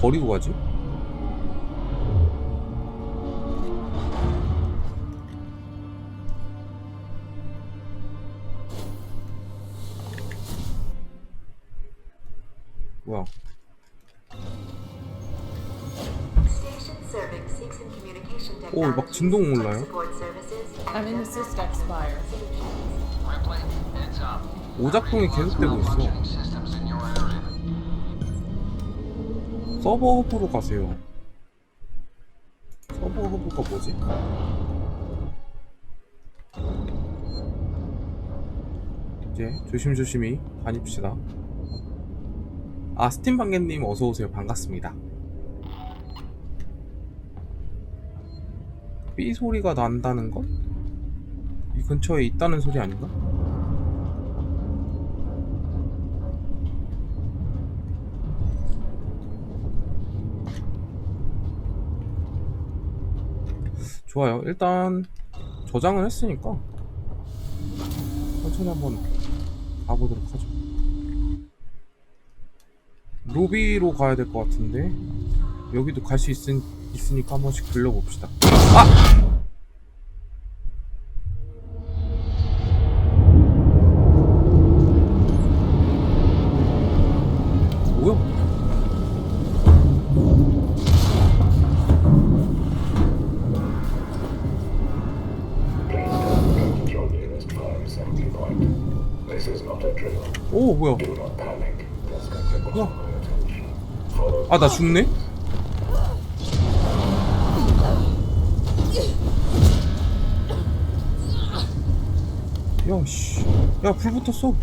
버리고 가지? 뭐야? 오, 막 진동 올라요? I'm in the. 오작동이 계속되고 있어. 서버 허브로 가세요. 서버 허브가 뭐지? 이제 조심조심히 다닙시다. 아, 스팀 방개님 어서오세요. 반갑습니다. 삐 소리가 난다는 건? 이 근처에 있다는 소리 아닌가? 좋아요. 일단 저장을 했으니까 천천히 한번 가보도록 하죠. 로비로 가야 될 것 같은데 여기도 갈 수 있으니까 한 번씩 들려봅시다. 아! 오 뭐야? Attention. Follow 아나 죽네? 야씨 야 불 붙었어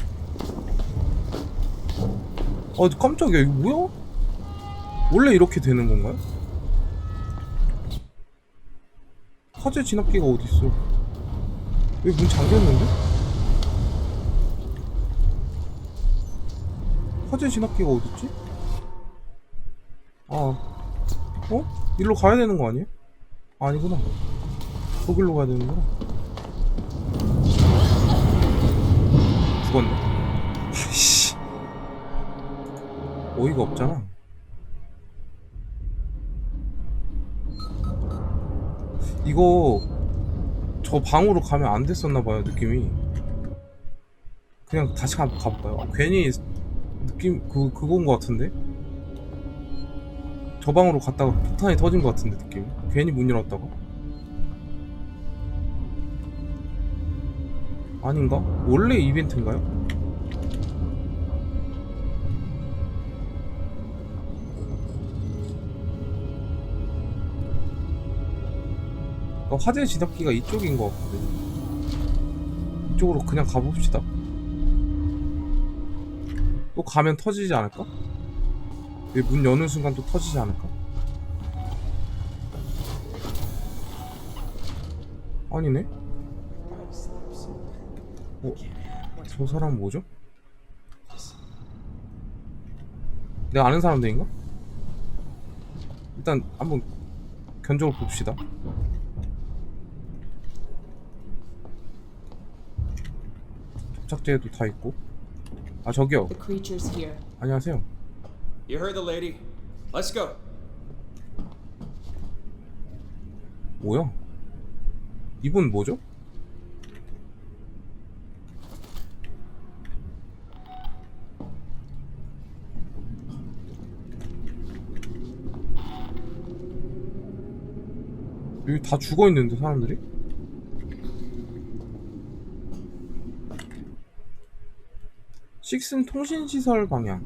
아 깜짝이야 이거 뭐야? 원래 이렇게 되는 건가요? 화재 진압기가 어딨어 여기 문 잠겼는데? 화재 진압기가 어딨지? 아, 어? 일로 가야 되는 거 아니에요? 아니구나. 거길로 가야 되는구나. 죽었네. 씨. 어이가 없잖아. 이거 저 방으로 가면 안 됐었나 봐요 느낌이. 그냥 다시 한번 가볼까요? 아, 괜히 느낌 그 그건 것 같은데. 저 방으로 갔다가 폭탄이 터진 것 같은데 느낌 괜히 문 열었다가 아닌가? 원래 이벤트인가요? 그러니까 화재 진압기가 이쪽인 것 같거든요 이쪽으로 그냥 가봅시다 또 가면 터지지 않을까? 문 여는 순간 또 터지지 않을까? 아니네? 어? 저 사람 뭐죠? 내가 아는 사람들인가? 일단 한번 견적을 봅시다 접착제도 다 있고 아 저기요 The creature's here. 안녕하세요 You heard the lady. Let's go. 뭐야? 이분 뭐죠? 여기 다 죽어 있는데 사람들이? 식슨 통신시설 방향.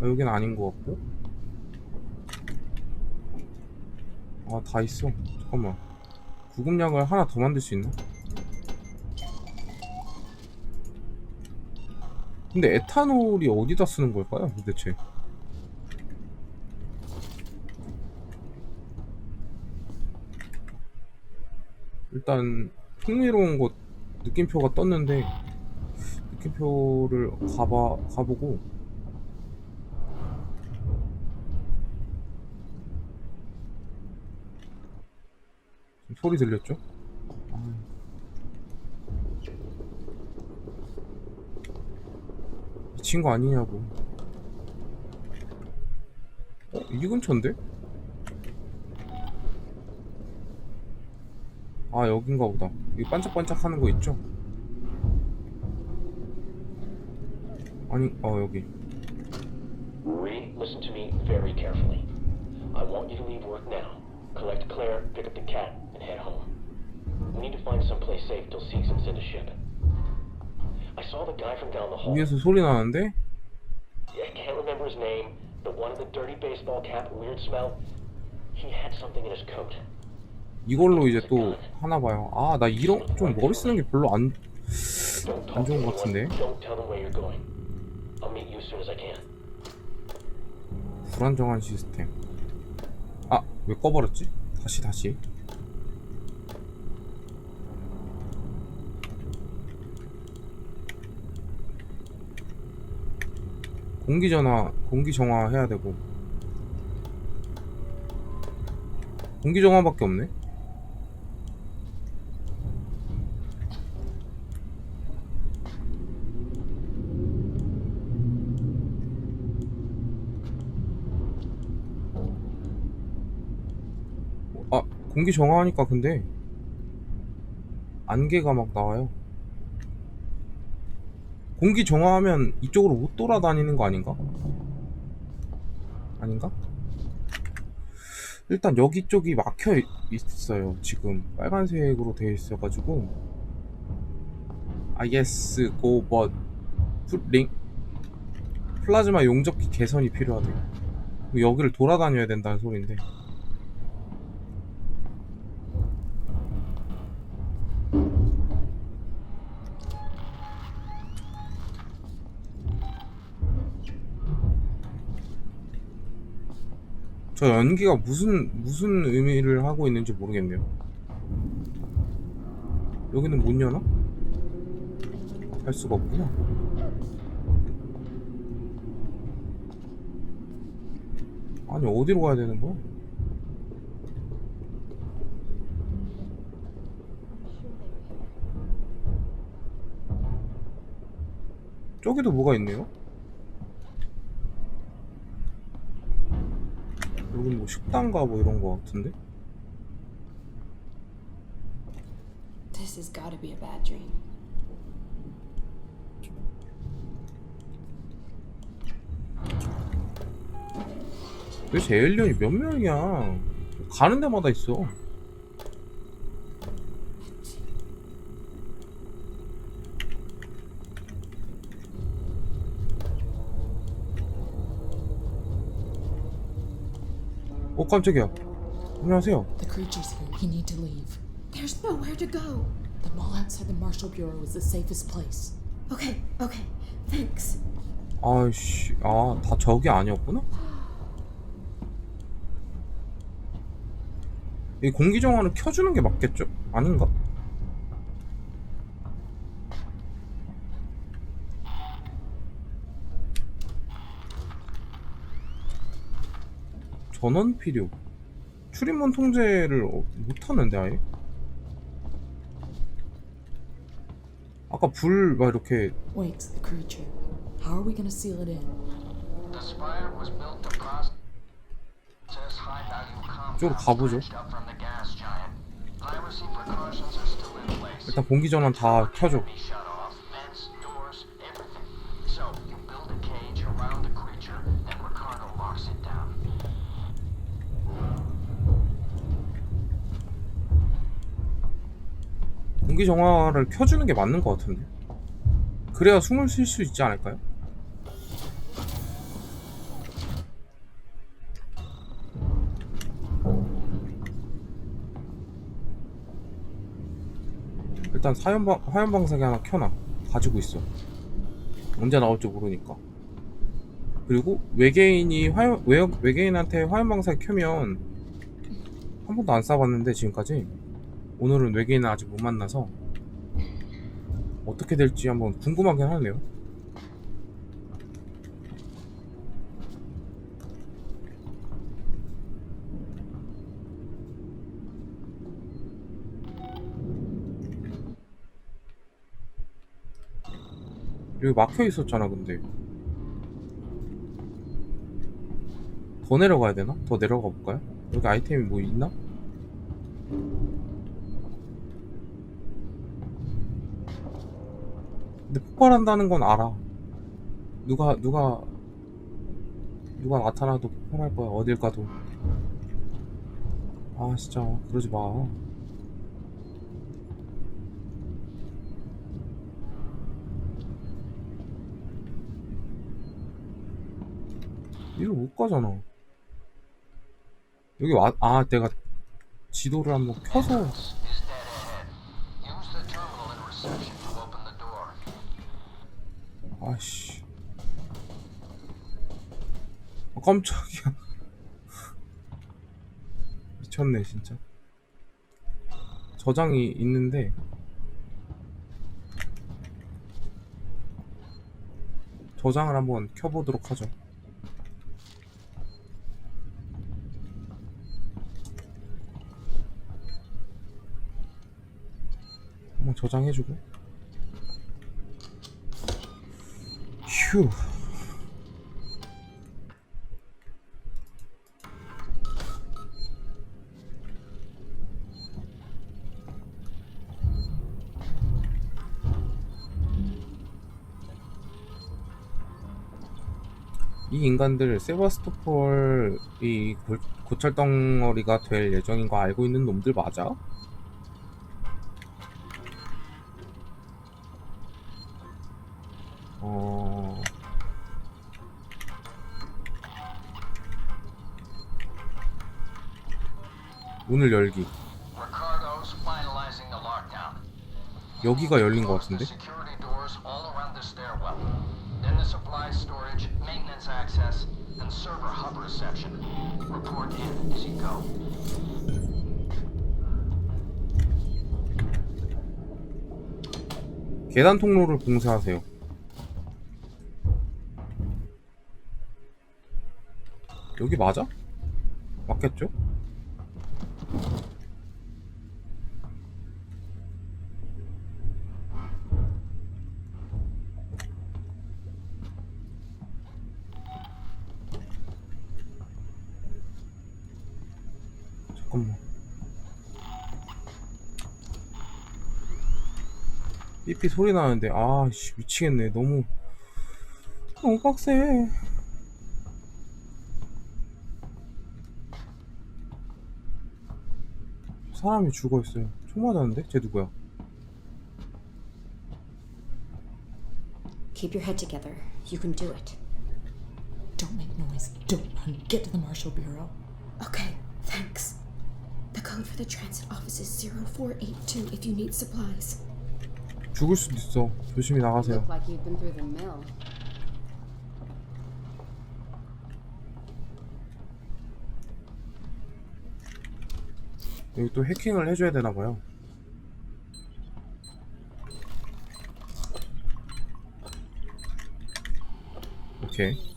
아, 여긴 아닌 것 같고. 아, 다 있어. 잠깐만. 구급약을 하나 더 만들 수 있나? 근데 에탄올이 어디다 쓰는 걸까요, 도대체? 일단 흥미로운 곳 느낌표가 떴는데 느낌표를 가봐 가보고 소리 들렸죠? 아. 미친 거 아니냐고. 어, 이 근처인데? 아 여긴가 보다 이 반짝반짝 하는 거 있죠? 아니 어 여기 Marie, listen to me very carefully. I want you to leave work now. Collect Claire, pick up the cat, and head home. We need to find someplace safe till and send a ship. I saw the guy from down the hall. 위에서 소리 나는데? I can't remember his name. The one with the dirty baseball cap, weird smell. He had something in his coat. 이걸로 이제 또 하나 봐요 아 나 이런 좀 머리 쓰는 게 별로 안 안 좋은 것. 같은데 Don't tell them where you're going. 불안정한 시스템. 아 왜 꺼버렸지? 다시 다시. 공기 전화 공기 정화 해야 되고. 공기 정화밖에 없네 아 공기 정화하니까 근데 안개가 막 나와요. 공기 정화하면 이쪽으로 못 돌아다니는 거 아닌가? 아닌가? 일단 여기 쪽이 막혀 있- 있어요. 지금 빨간색으로 되어 있어 가지고. 아 예스 고벗 링 플라즈마 용접기 개선이 필요하대요 여기를 돌아다녀야 된다는 소리인데 저 연기가 무슨 무슨 의미를 하고 있는지 모르겠네요. 여기는 못 여나? 할 수가 없구나. 아니 어디로 가야 되는 거야? 저기도 뭐가 있네요? 여기 뭐 식당가 뭐 이런 거 같은데? This has got to be a bad dream. 도대체 에일리언이 몇 명이야? 가는 데마다 있어. 어 깜짝이야. 안녕하세요. The creature's here. We need to leave. There's nowhere to go. The mall outside the Marshall Bureau is the safest place. Okay, okay. Thanks. 아씨, 아 다 저기 아니었구나. 이 공기 정화는 켜주는 게 맞겠죠? 아닌가? 전원 필요. 출입문 통제를 어, 못하는데 아예? 아까 불 막 이렇게 Wait, the creature. How are we gonna seal it in? The spire was built to process high-value 이쪽으로 가보죠. snatched up from the gas giant. Piracy precautions are still in place. 일단 공기 전원 다 켜줘. Be shut off, 공기 정화를 켜주는 게 맞는 것 같은데. 그래야 숨을 쉴 수 있지 않을까요? 일단 사연방, 화염방사기 하나 켜놔. 가지고 있어. 언제 나올지 모르니까. 그리고 외계인이 화염, 외, 외계인한테 화염방사기 켜면 한 번도 안 쏴봤는데 지금까지 오늘은 외계인을 아직 못 만나서 어떻게 될지 한번 궁금하긴 하네요. 여기 막혀 있었잖아, 근데. 더 내려가야 되나? 더 내려가 볼까요? 여기 아이템이 뭐 있나? 근데 폭발한다는 건 알아. 누가 누가 누가 나타나도 폭발할 거야. 어딜 가도. 아 진짜 그러지 마. 이리로 못 가잖아. 여기 와, 아, 내가 지도를 한번 켜서. Is dead ahead. Use the terminal in reception to open the door. 아씨. 아, 깜짝이야. 미쳤네, 진짜. 저장이 있는데. 저장을 한번 켜보도록 하죠. 한번 저장해주고. 휴. 이 인간들 세바스토폴이 고- 고철 덩어리가 될 예정인 거 알고 있는 놈들 맞아? 문을 열기. 여기가 열린 것 같은데? 계단 통로를 봉쇄하세요. 여기 맞아? 맞겠죠? 삐삐 소리 나는데 아 씨 미치겠네 너무 너무 빡세 사람이 죽어있어요 총 맞았는데? 쟤 누구야? Keep your head together. You can do it. Don't make noise. Don't run. Get to the Marshal Bureau. Okay, thanks. The code for the transit office is 0482 if you need supplies. 죽을 수도 있어 조심히 나가세요. 여기 또 해킹을 해줘야 되나 봐요 오케이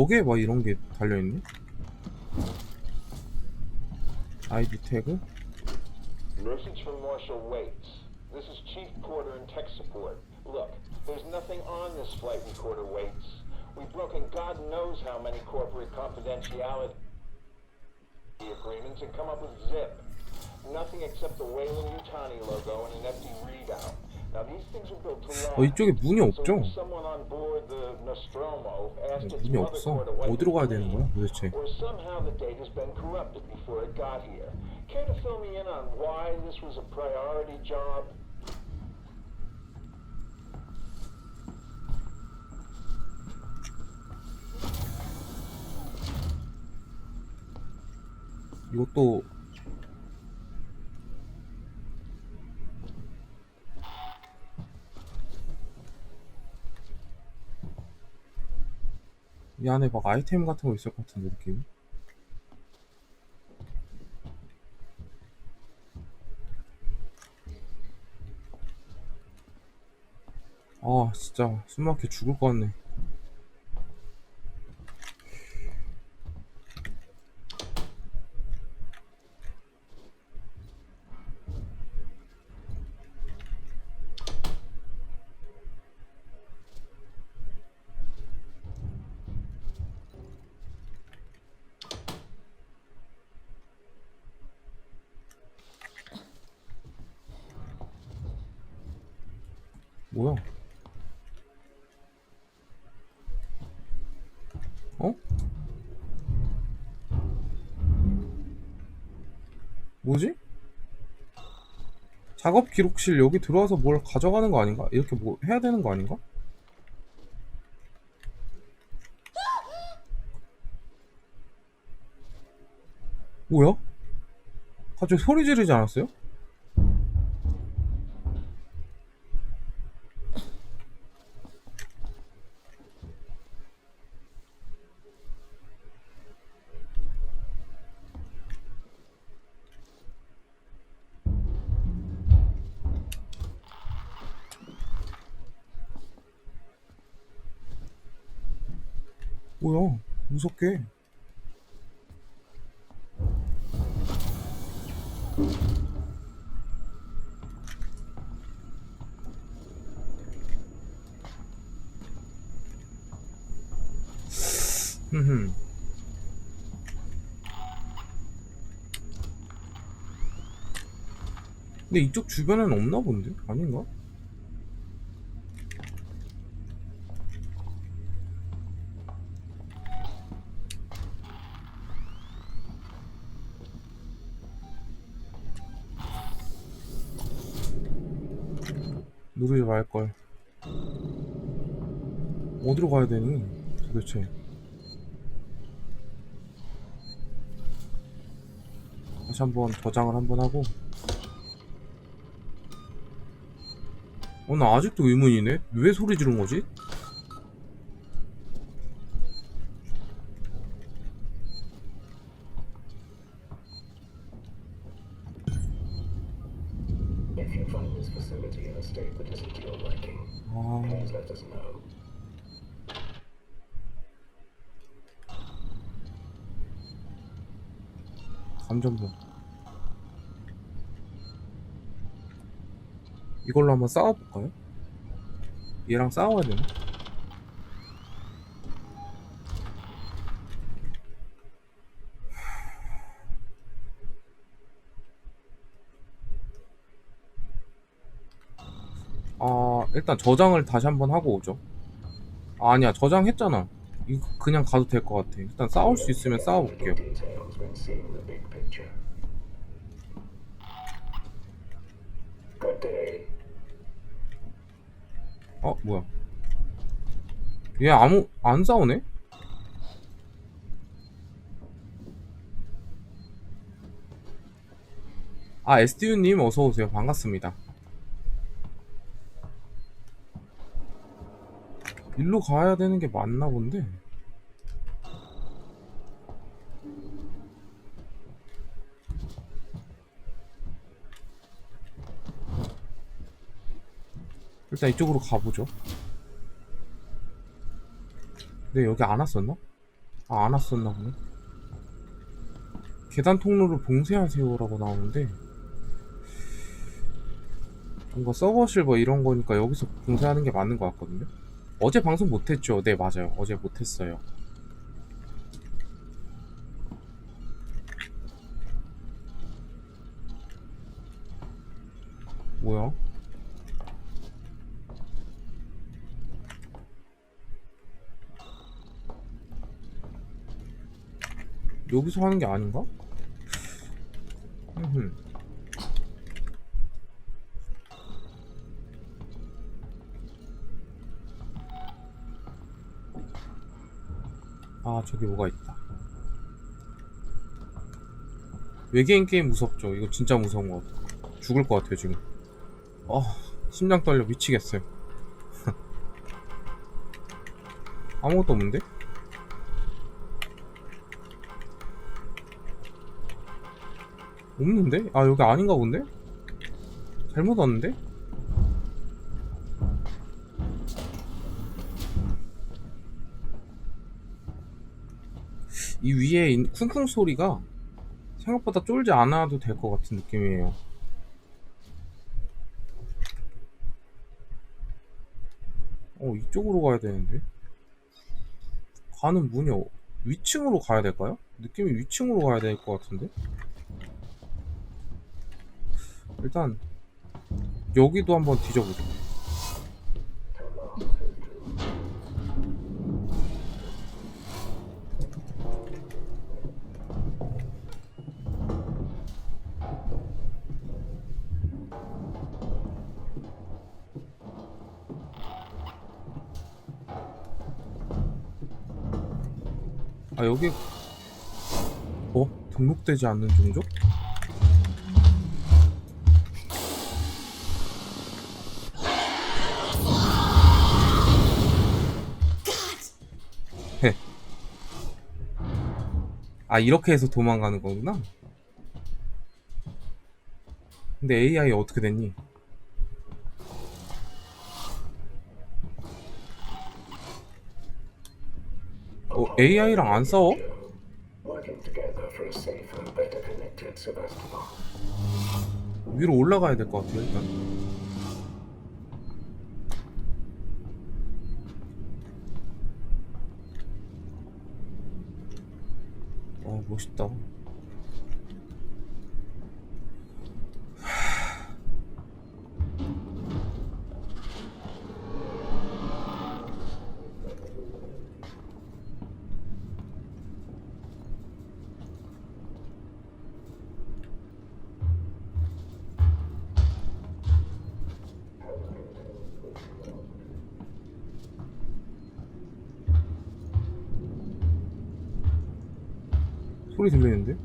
벽에 막 이런 게 달려있네 아이디 태그 Message from Marshal Waits. This is Chief Porter in tech support. Look, there's nothing on this flight recorder, Waits. We've broken God knows how many corporate confidentiality agreements and come up with zip. Nothing except the Wayland Utani logo and an empty readout. 어 이쪽에 문이 없죠? 문이 없어 어디로 가야 되는 거야 도대체 the data's been corrupted before it got here. Care to fill me in on why this was a priority job? 이것도 이 안에 막 아이템 같은 거 있을 것 같은데 느낌? 아 진짜 숨막혀 죽을 것 같네 작업 기록실 여기 들어와서 뭘 가져가는 거 아닌가? 이렇게 뭐 해야 되는 거 아닌가? 뭐야? 갑자기 소리 지르지 않았어요? 무섭게. 근데 이쪽 주변에는 없나 본데? 아닌가? 말걸. 어디로 가야 되니? 도대체. 다시 한번 저장을 한번 하고. 어, 나 아직도 의문이네? 왜 소리 지른 거지? Find this facility in a state that isn't to your liking, 아, please let us know. 감전부. 이걸로 한번 싸워볼까요? 얘랑 싸워야 되나? 아, 일단 저장을 다시 한번 하고 오죠. 아, 아니야, 저장했잖아. 이거 그냥 가도 될 것 같아. 일단 싸울 수 있으면 싸워볼게요. 어 뭐야 얘 아무 안 싸우네? 아 SDU님 어서오세요 반갑습니다 일로 가야 되는 게 맞나 본데 일단 이쪽으로 가보죠 근데 여기 안 왔었나? 아, 안 왔었나 보네. 계단 통로를 봉쇄하세요라고 나오는데 뭔가 서버실 뭐 이런 거니까 여기서 봉쇄하는 게 맞는 것 같거든요. 어제 방송 못했죠? 네, 맞아요. 어제 못했어요. 뭐야? 여기서 하는 게 아닌가? 아 저기 뭐가 있다 외계인 게임 무섭죠 이거 진짜 무서운 것 같아 죽을 것 같아요 지금 아 심장 떨려 미치겠어요 아무것도 없는데? 없는데? 아 여기 아닌가 본데? 잘못 왔는데? 이 위에 쿵쿵 소리가 생각보다 쫄지 않아도 될 것 같은 느낌이에요. 어 이쪽으로 가야 되는데? 가는 문이 어- 위층으로 가야 될까요? 느낌이 위층으로 가야 될 것 같은데? 일단 여기도 한번 뒤져보죠 아 여기 어? 등록되지 않는 종족? 헤. 아 이렇게 해서 도망가는 거구나 근데 AI 어떻게 됐니? 어, AI랑 안 싸워? 위로 올라가야 될 것 같아요 일단 어 멋있다 소리 들리는데?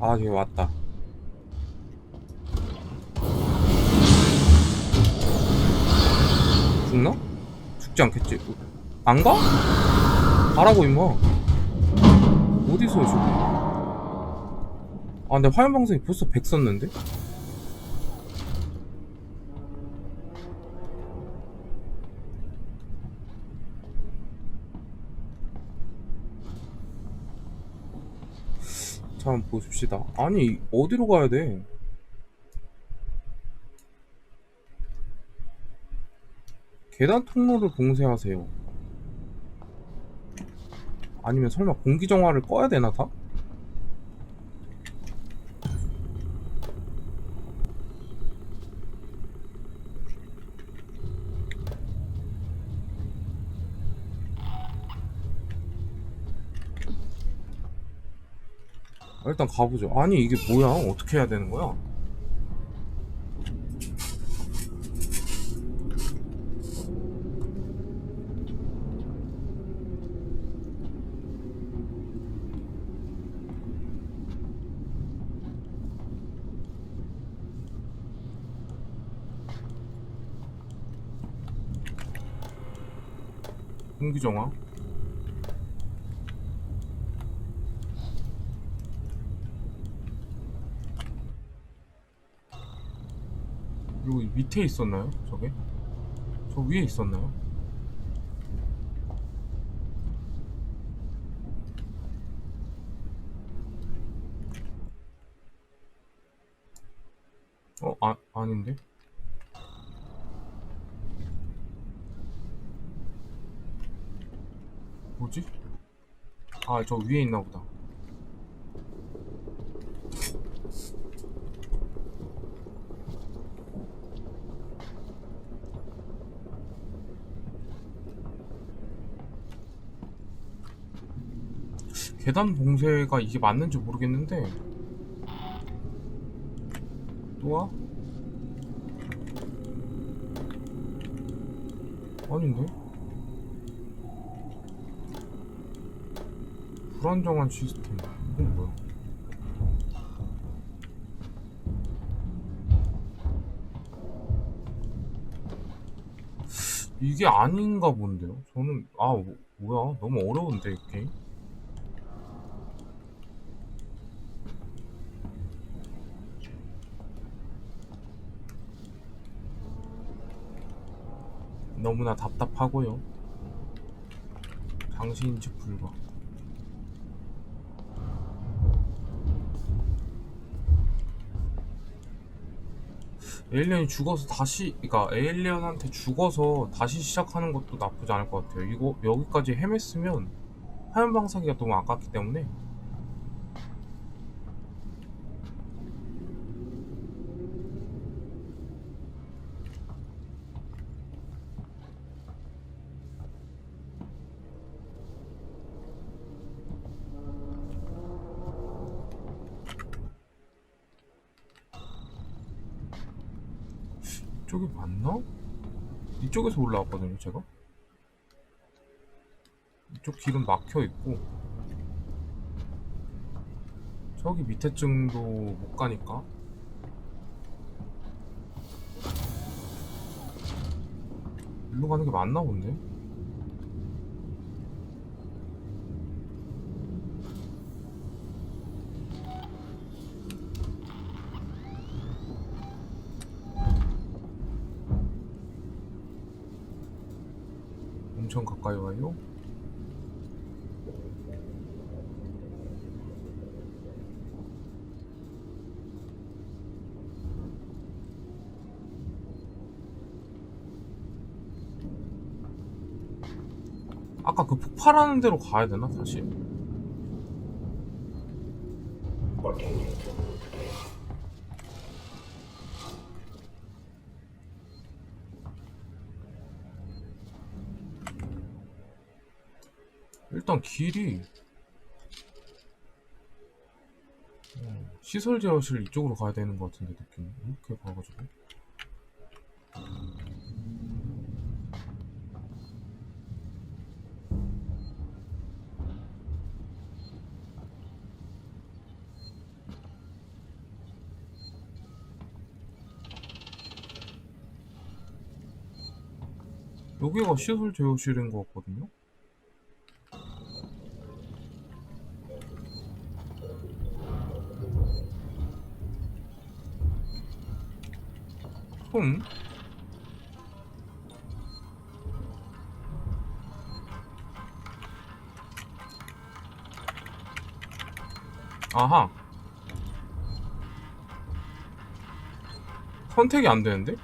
아 저기 왔다 죽나? 죽지 않겠지 안 가? 가라고 임마 어디서 저기 아 근데 화면 방송이 벌써 100 썼는데? 자 한번 보십시다. 아니 어디로 가야 돼? 계단 통로를 봉쇄하세요. 아니면 설마 공기 정화를 꺼야 되나 다? 일단 가보죠. 아니 이게 뭐야? 어떻게 해야 되는 거야? 공기정화? 여기 밑에 있었나요? 저게? 저 위에 있었나요? 어, 아, 아닌데? 뭐지? 아, 저 위에 있나 보다. 계단 봉쇄가 이게 맞는지 모르겠는데 또 와? 아닌데? 불안정한 시스템 이건 뭐야? 이게 아닌가 본데요? 저는 아 뭐, 뭐야 너무 어려운데 이 게임? 너무나 답답하고요. 당신인지 불과. 에일리언이 죽어서 다시, 그러니까 에일리언한테 죽어서 다시 시작하는 것도 나쁘지 않을 것 같아요. 이거 여기까지 헤맸으면 화면 방사기가 너무 아깝기 때문에 맞나? 이쪽에서 올라왔거든요, 제가. 이쪽 길은 막혀 있고 저기 밑에 층도 못 가니까 일로 가는 게 맞나 본데? 엄청 가까이 와요? 아까 그 폭발하는 데로 가야 되나 다시? What can you do today? 일단 길이. 어, 시설 제어실 이쪽으로 가야 되는 것 같은데 느낌이. 이렇게 가가지고. 여기가 시설 제어실인 것 같거든요 흠? 아하 선택이 안 되는데?